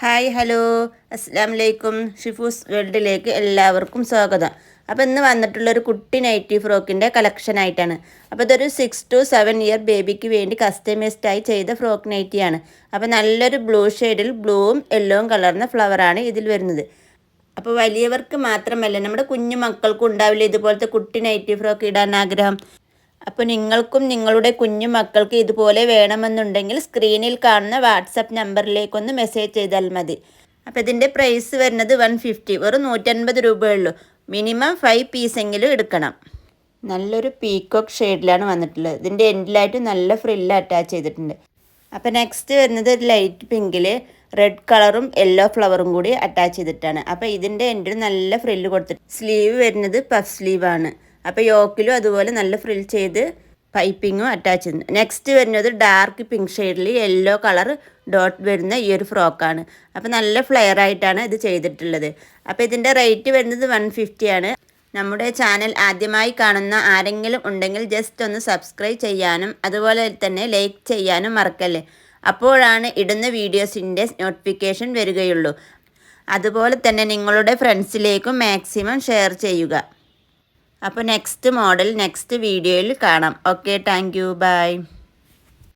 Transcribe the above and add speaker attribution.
Speaker 1: Hi hello. അസ്സാം വലൈക്കും ഷിഫൂസ് വേൾഡിലേക്ക് എല്ലാവർക്കും സ്വാഗതം. അപ്പോൾ ഇന്ന് വന്നിട്ടുള്ളൊരു കുട്ടി നൈറ്റി ഫ്രോക്കിന്റെ കളക്ഷൻ ആയിട്ടാണ്. അപ്പോൾ ഇതൊരു സിക്സ് ടു സെവൻ ഇയർ ബേബിക്ക് വേണ്ടി കസ്റ്റമൈസ്ഡായി ചെയ്ത ഫ്രോക്ക് നൈറ്റിയാണ്. അപ്പോൾ നല്ലൊരു ബ്ലൂ ഷെയ്ഡിൽ ബ്ലൂവും യെല്ലോവും കളർന്ന ഫ്ലവറാണ് ഇതിൽ വരുന്നത്. അപ്പോൾ വലിയവർക്ക് മാത്രമല്ല നമ്മുടെ കുഞ്ഞു മക്കൾക്കും ഉണ്ടാവില്ല ഇതുപോലത്തെ കുട്ടി നൈറ്റി ഫ്രോക്ക് ഇടാൻ ആഗ്രഹം. അപ്പോൾ നിങ്ങൾക്കും നിങ്ങളുടെ കുഞ്ഞു മക്കൾക്ക് ഇതുപോലെ വേണമെന്നുണ്ടെങ്കിൽ സ്ക്രീനിൽ കാണുന്ന വാട്സപ്പ് നമ്പറിലേക്കൊന്ന് മെസ്സേജ് ചെയ്താൽ മതി. അപ്പോൾ ഇതിന്റെ പ്രൈസ് വരുന്നത് വൺ ഫിഫ്റ്റി വെറും നൂറ്റൻപത് രൂപയുള്ളൂ മിനിമം ഫൈവ് പീസെങ്കിലും എടുക്കണം. നല്ലൊരു പീക്കോക്ക് ഷെയ്ഡിലാണ് വന്നിട്ടുള്ളത്. ഇതിന്റെ എൻഡിലായിട്ട് നല്ല ഫ്രില്ല് അറ്റാച്ച് ചെയ്തിട്ടുണ്ട്. അപ്പോൾ നെക്സ്റ്റ് വരുന്നത് ഒരു ലൈറ്റ് പിങ്കിൽ റെഡ് കളറും യെല്ലോ ഫ്ലവറും കൂടി അറ്റാച്ച് ചെയ്തിട്ടാണ്. അപ്പോൾ ഇതിന്റെ എൻഡിൽ നല്ല ഫ്രില്ല് കൊടുത്തിട്ട് സ്ലീവ് വരുന്നത് പഫ് സ്ലീവാണ് അപ്പോൾ യോക്കിലും അതുപോലെ നല്ല ഫ്രിൽ ചെയ്ത് പൈപ്പിങ്ങും അറ്റാച്ച് ചെയ്യുന്നു. നെക്സ്റ്റ് വരുന്നത് ഡാർക്ക് പിങ്ക് ഷെയ്ഡിൽ യെല്ലോ കളർ ഡോട്ട് വരുന്ന ഈ ഒരു ഫ്രോക്കാണ് അപ്പോൾ നല്ല ഫ്ലെയർ ആയിട്ടാണ് ഇത് ചെയ്തിട്ടുള്ളത്. അപ്പോൾ ഇതിന്റെ റേറ്റ് വരുന്നത് വൺ ആണ്. നമ്മുടെ ചാനൽ ആദ്യമായി കാണുന്ന ആരെങ്കിലും ഉണ്ടെങ്കിൽ ജസ്റ്റ് ഒന്ന് സബ്സ്ക്രൈബ് ചെയ്യാനും അതുപോലെ തന്നെ ലൈക്ക് ചെയ്യാനും മറക്കല്ലേ? അപ്പോഴാണ് ഇടുന്ന വീഡിയോസിന്റെ നോട്ടിഫിക്കേഷൻ വരികയുള്ളൂ. അതുപോലെ തന്നെ നിങ്ങളുടെ ഫ്രണ്ട്സിലേക്കും മാക്സിമം ഷെയർ ചെയ്യുക. അപ്പോൾ നെക്സ്റ്റ് മോഡൽ നെക്സ്റ്റ് വീഡിയോയിൽ കാണാം. Okay thank you by